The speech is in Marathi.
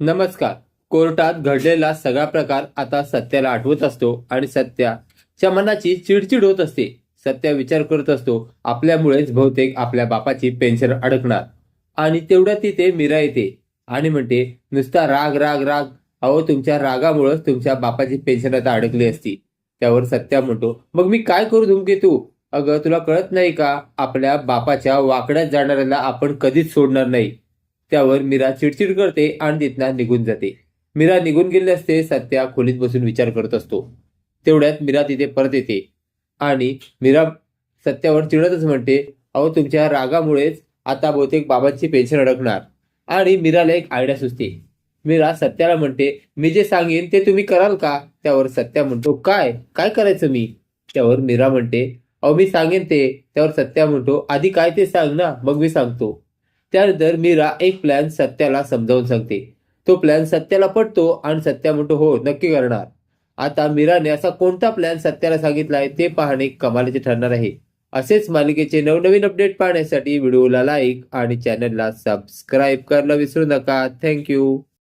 नमस्कार. कोर्टात घडलेला सगळा प्रकार आता सत्याला आठवत असतो आणि सत्याच्या मनाची चिडचिड होत असते. सत्या विचार करत असतो आपल्यामुळेच बहुतेक आपल्या बापाची पेन्शन अडकणार. आणि तेवढ्या तिथे मीरा येते आणि म्हणते नुसता राग राग राग. अहो तुमच्या रागामुळेच तुमच्या बापाची पेन्शन आता अडकली असती. त्यावर सत्या म्हणतो मग मी काय करू धुमके तू? अगं तुला कळत नाही का? आपल्या बापाच्या वाकड्यात जाणाऱ्याला आपण कधीच सोडणार नाही. त्यावर मीरा चिडचिड करते आणि तिथनं निघून जाते. मीरा निघून गेले असते सत्या खोलीत बसून विचार करत असतो. तेवढ्यात मीरा तिथे परत येते. आणि मीरा सत्यावर चिडतच म्हणते अहो तुमच्या रागामुळेच आता बहुतेक बाबांची पेन्शन अडकणार. आणि मीराला एक आयडिया सुचते. मीरा सत्याला म्हणते मी जे सांगेन ते तुम्ही कराल का? त्यावर सत्या म्हणतो काय? काय करायचं मी? त्यावर मीरा म्हणते अहो मी सांगेन ते. त्यावर सत्या म्हणतो आधी काय ते सांग ना मग मी सांगतो. त्यानंतर मीरा एक प्लॅन सत्याला समजावून सांगते. तो प्लॅन सत्याला पटतो आणि सत्या म्हणतो हो नक्की करणार. आता मीराने असा कोणता प्लॅन सत्याला सांगितला आहे ते पाहणे कमालीचे ठरणार आहे. असेच मालिकेचे नवनवीन अपडेट पाहण्यासाठी व्हिडिओला लाईक आणि चॅनलला सबस्क्राईब करायला विसरू नका. थँक्यू